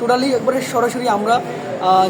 Totally একবারে সরাসরি আমরা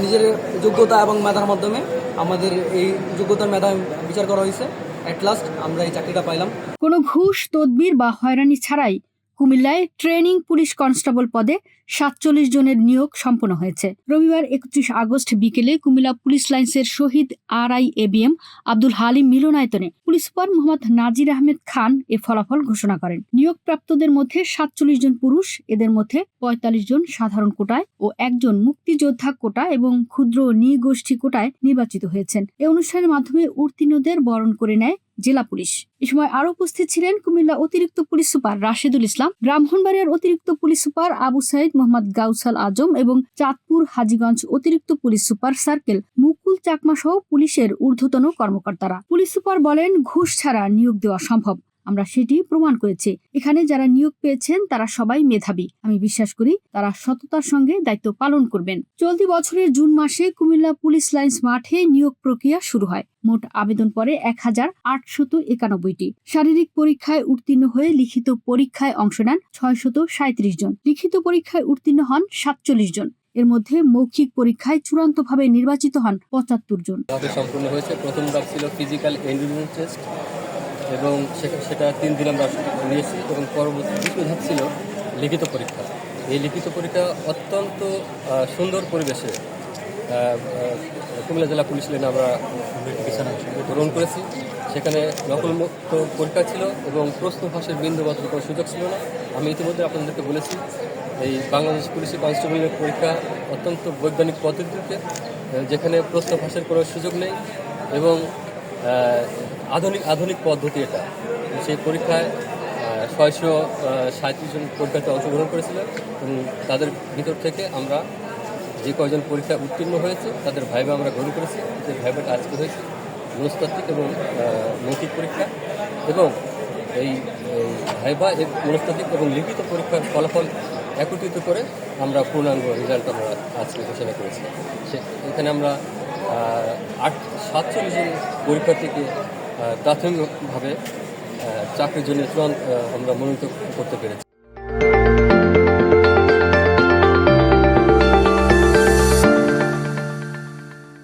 নিজের যোগ্যতা এবং মেধার মাধ্যমে আমাদের এই যোগ্যতার মেধা বিচার করা হয়েছে। অ্যাট লাস্ট আমরা এই চাকরিটা পাইলাম। কোনো ঘুষ, তদবির বা হয়রানি ছাড়াই কুমিল্লায় ট্রেনিং পুলিশ কনস্টেবল পদে সাতচল্লিশ জনের নিয়োগ সম্পন্ন হয়েছে। রবিবার একত্রিশ আগস্ট বিকেলে কুমিল্লা পুলিশ লাইন্সের শহীদ R I ABM Abdul Halim মিলনায়তনে পুলিশ সুপার মোহাম্মদ নাজির আহমেদ খান এ ফলাফল ঘোষণা করেন। নিয়োগপ্রাপ্তদের মধ্যে সাতচল্লিশ জন পুরুষ, এদের মধ্যে পঁয়তাল্লিশ জন সাধারণ কোটায় ও একজন মুক্তিযোদ্ধা কোটা এবং ক্ষুদ্র নৃগোষ্ঠী কোটায় নির্বাচিত হয়েছেন। এ অনুষ্ঠানের মাধ্যমে উত্তীর্ণদের বরণ করে নেয় জেলা পুলিশ। এ সময় আরও উপস্থিত ছিলেন কুমিল্লা অতিরিক্ত পুলিশ সুপার রাশেদুল ইসলাম, ব্রাহ্মণবাড়িয়ার অতিরিক্ত পুলিশ সুপার আবু সাইদ মোহাম্মদ গাউসাল আজম এবং চাঁদপুর হাজিগঞ্জ অতিরিক্ত police super circle Mukul Chakma সহ পুলিশের ঊর্ধ্বতন কর্মকর্তারা। পুলিশ সুপার বলেন, ঘুষ ছাড়া নিয়োগ দেওয়া সম্ভব। আমরা সেটি প্রমাণ করেছি। এখানে যারা নিয়োগ পেয়েছেন, তারা সবাই মেধাবী। আমি বিশ্বাস করি, তারা সততার সঙ্গে দায়িত্ব পালন করবেন। চলতি বছরের জুন মাসে কুমিল্লা পুলিশ লাইন্স মাঠে নিয়োগ প্রক্রিয়া শুরু হয়। মোট আবেদন পরে এক হাজার আটশত একানব্বইটি। শারীরিক পরীক্ষায় উত্তীর্ণ হয়ে লিখিত পরীক্ষায় অংশ নেন ছয়শত সাঁত্রিশ জন। লিখিত পরীক্ষায় উত্তীর্ণ হন সাতচল্লিশ জন। এর মধ্যে মৌখিক পরীক্ষায় চূড়ান্তভাবে নির্বাচিত হন পঁচাত্তর জন। সম্পূর্ণ হয়েছে। প্রথম ছিল ফিজিক্যাল টেস্ট এবং সেটা তিন দিন আমরা নিয়েছি এবং পরবর্তী দ্বিতীয় ধাপ ছিল লিখিত পরীক্ষা। এই লিখিত পরীক্ষা অত্যন্ত সুন্দর পরিবেশে কুমিল্লা জেলা পুলিশ লাইনে আমরা গ্রহণ করেছি। সেখানে নকলমুক্ত পরীক্ষা ছিল এবং প্রশ্ন ফাঁসের বিন্দু মাত্র কোনো সুযোগ ছিল না। আমি ইতিমধ্যে আপনাদেরকে বলেছি, এই বাংলাদেশ পুলিশের কনস্টেবলের পরীক্ষা অত্যন্ত বৈজ্ঞানিক পদ্ধতিতে যেখানে প্রশ্ন ফাঁসের কোনো সুযোগ নেই এবং আধুনিক আধুনিক পদ্ধতি এটা। সেই পরীক্ষায় ছয়শো সাঁত্রিশ জন পরীক্ষার্থী অংশগ্রহণ করেছিল এবং তাদের ভিতর থেকে আমরা যে কয়জন পরীক্ষায় উত্তীর্ণ হয়েছে, তাদের ভাইবা আমরা গ্রহণ করেছি যে ভাইবাটা আজকে হয়েছে, মনস্তাত্ত্বিক এবং মৌখিক পরীক্ষা এবং এই ভাইবা মনস্তাত্ত্বিক এবং লিখিত পরীক্ষার ফলাফল একত্রিত করে আমরা পূর্ণাঙ্গ রেজাল্ট আমরা আজকে ঘোষণা করেছি। সে, এখানে আমরা আট, সাতচল্লিশ জন পরীক্ষার্থীকে প্রাথমিকভাবে চাকরির জন্য আমরা মনোনীত করতে পেরেছি।